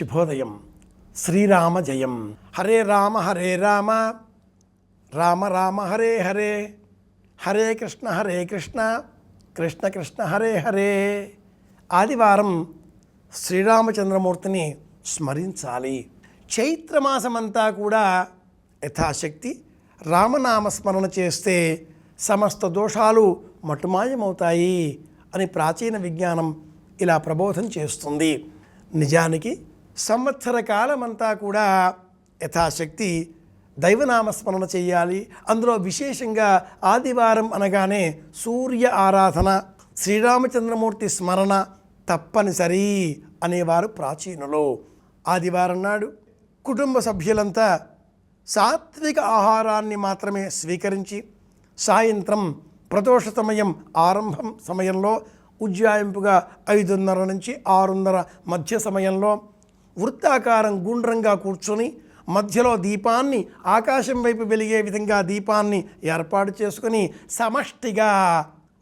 శుభోదయం. శ్రీరామ జయం. హరే రామ హరే రామ. రామ రామ హరే హరే. హరే కృష్ణ హరే కృష్ణ. కృష్ణ కృష్ణ హరే హరే. ఆదివారం శ్రీరామచంద్రమూర్తిని స్మరించాలి. చైత్రమాసమంతా కూడా యథాశక్తి రామనామ స్మరణ చేస్తే సమస్త దోషాలు మటుమాయమవుతాయి అని ప్రాచీన విజ్ఞానం ఇలా ప్రబోధం చేస్తుంది. నిజానికి సంవత్సర కాలమంతా కూడా యథాశక్తి దైవనామస్మరణ చేయాలి. అందులో విశేషంగా ఆదివారం అనగానే సూర్య ఆరాధన శ్రీరామచంద్రమూర్తి స్మరణ తప్పనిసరి అనేవారు ప్రాచీనులు. ఆదివారం నాడు కుటుంబ సభ్యులంతా సాత్విక ఆహారాన్ని మాత్రమే స్వీకరించి సాయంత్రం ప్రదోష సమయం ఆరంభం సమయంలో ఉజ్జాయింపుగా ఐదున్నర నుంచి ఆరున్నర మధ్య సమయంలో వృత్తాకారం గుండ్రంగా కూర్చొని మధ్యలో దీపాన్ని ఆకాశం వైపు వెలిగే విధంగా దీపాన్ని ఏర్పాటు చేసుకొని సమష్టిగా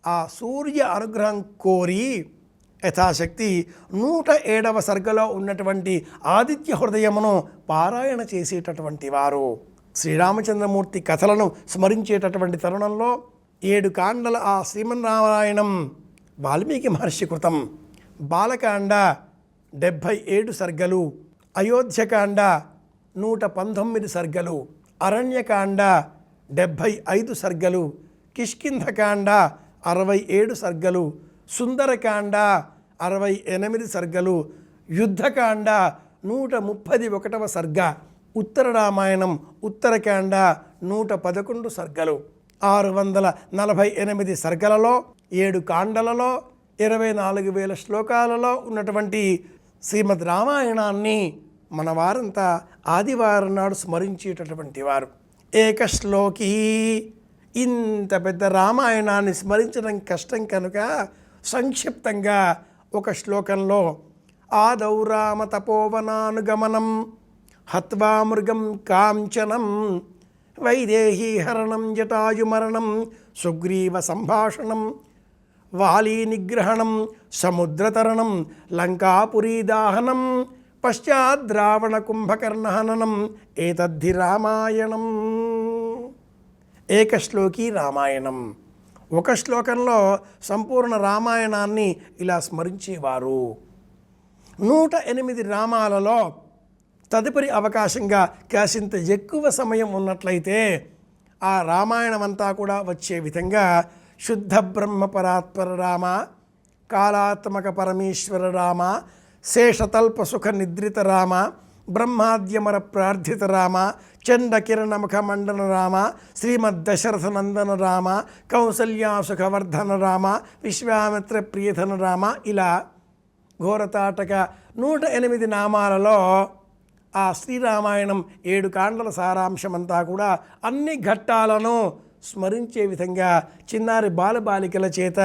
ఆ సూర్య అనుగ్రహం కోరి యథాశక్తి నూట ఏడవ సర్గలో ఉన్నటువంటి ఆదిత్య హృదయమును పారాయణ చేసేటటువంటి వారు. శ్రీరామచంద్రమూర్తి కథలను స్మరించేటటువంటి తరుణంలో ఏడు కాండల ఆ శ్రీమన్నారాయణం వాల్మీకి మహర్షి కృతం. బాలకాండ డెబ్భై ఏడు సర్గలు అయోధ్యకాండ నూట పంతొమ్మిది సర్గలు అరణ్యకాండ డెబ్భై ఐదు సర్గలు కిష్కింధకాండ అరవై ఏడు సర్గలు సుందరకాండ అరవై ఎనిమిది సర్గలు యుద్ధకాండ నూట ముప్పది ఒకటవ సర్గ ఉత్తర రామాయణం ఉత్తరకాండ నూట పదకొండు సర్గలు. ఆరు వందల నలభై ఎనిమిది సర్గలలో ఏడు కాండలలో ఇరవై నాలుగు వేల శ్లోకాలలో ఉన్నటువంటి శ్రీమద్ రామాయణాన్ని మన వారంతా ఆదివారం నాడు స్మరించేటటువంటి వారు. ఏకశ్లోకి ఇంత పెద్ద రామాయణాన్ని స్మరించడం కష్టం కనుక సంక్షిప్తంగా ఒక శ్లోకంలో ఆదౌ రామ తపోవనానుగమనం హత్వా మృగం కాంచనం వైదేహీ హరణం జటాయుమరణం సుగ్రీవ సంభాషణం వాలీ నిగ్రహణం సముద్రతరణం లంకాపురీ దాహనం పశ్చాద్రావణ కుంభకర్ణహననం ఏతద్ధి రామాయణం. ఏకశ్లోకి రామాయణం. ఒక శ్లోకంలో సంపూర్ణ రామాయణాన్ని ఇలా స్మరించేవారు. నూట ఎనిమిది రామాలలో తదుపరి అవకాశంగా కాసింత ఎక్కువ సమయం ఉన్నట్లయితే ఆ రామాయణం అంతా కూడా వచ్చే విధంగా శుద్ధ బ్రహ్మ పరాత్పర రామ కాలాత్మక పరమేశ్వర రామ శేషతల్ప సుఖ నిద్రిత రామ బ్రహ్మాద్యమర ప్రార్థిత రామ చండకిరణముఖ ముఖ మండన రామ శ్రీమద్ దశరథ నందన రామ కౌసల్యా సుఖవర్ధన రామ విశ్వామిత్ర ప్రియధన రామ ఇలా ఘోరతాటక నూట ఎనిమిది నామాలలో ఆ శ్రీరామాయణం ఏడు కాండల సారాంశమంతా కూడా అన్ని ఘట్టాలను స్మరించే విధంగా చిన్నారి బాలబాలికల చేత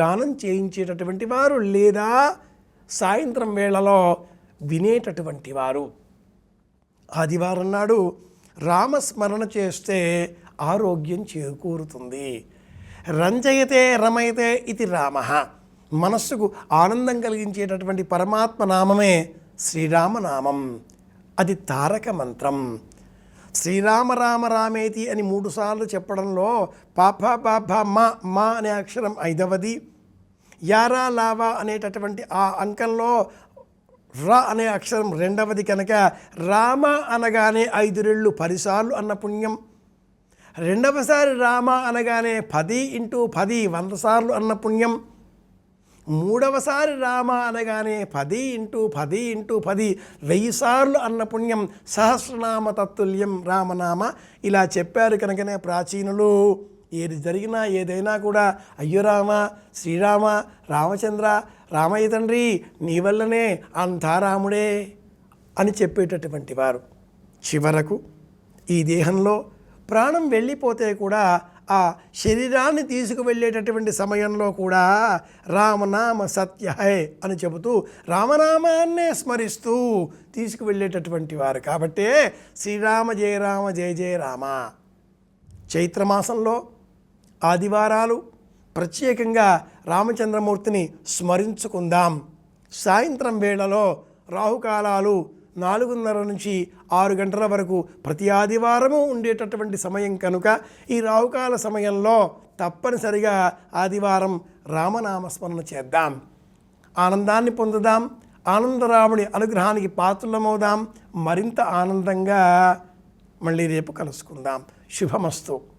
గానం చేయించేటటువంటి వారు లేదా సాయంత్రం వేళలో వినేటటువంటి వారు. ఆదివారం నాడు రామస్మరణ చేస్తే ఆరోగ్యం చేకూరుతుంది. రంజయతే రమయతే ఇది రామ. మనస్సుకు ఆనందం కలిగించేటటువంటి పరమాత్మ నామమే శ్రీరామనామం. అది తారక మంత్రం. శ్రీరామ రామ రామేతి అని మూడుసార్లు చెప్పడంలో పాప పాప మా మా అనే అక్షరం ఐదవది. యారా లావా అనేటటువంటి ఆ అంకంలో రా అనే అక్షరం రెండవది కనుక రామ అనగానే ఐదు రెళ్ళు పదిసార్లు అన్న పుణ్యం. రెండవసారి రామ అనగానే పది ఇంటూ పది వంద సార్లు అన్న పుణ్యం. మూడవసారి రామ అనగానే పది ఇంటూ పది ఇంటూ పది వెయ్యి సార్లు అన్న పుణ్యం సహస్రనామ తత్తుల్యం రామనామ. ఇలా చెప్పారు కనుకనే ప్రాచీనులు. ఏది జరిగినా ఏదైనా కూడా అయ్యో రామ శ్రీరామ రామచంద్ర రామయ్య తండ్రి నీ వల్లనే అంతా రాముడే అని చెప్పేటటువంటి వారు. చివరకు ఈ దేహంలో ప్రాణం వెళ్ళిపోతే కూడా ఆ శరీరాన్ని తీసుకువెళ్ళేటటువంటి సమయంలో కూడా రామనామ సత్య హై అని చెబుతూ రామనామాన్నే స్మరిస్తూ తీసుకువెళ్ళేటటువంటి వారు. కాబట్టే శ్రీరామ జయ రామ జయ జయ రామ. చైత్రమాసంలో ఆదివారాలు ప్రత్యేకంగా రామచంద్రమూర్తిని స్మరించుకుందాం. సాయంత్రం వేళలో రాహుకాలాలు నాలుగున్నర నుంచి ఆరు గంటల వరకు ప్రతి ఆదివారము ఉండేటటువంటి సమయం కనుక ఈ రావుకాల సమయంలో తప్పనిసరిగా ఆదివారం రామనామస్మరణ చేద్దాం. ఆనందాన్ని పొందుదాం. ఆనందరాముడి అనుగ్రహానికి పాత్రలమవుదాం. మరింత ఆనందంగా మళ్ళీ రేపు కలుసుకుందాం. శుభమస్తు.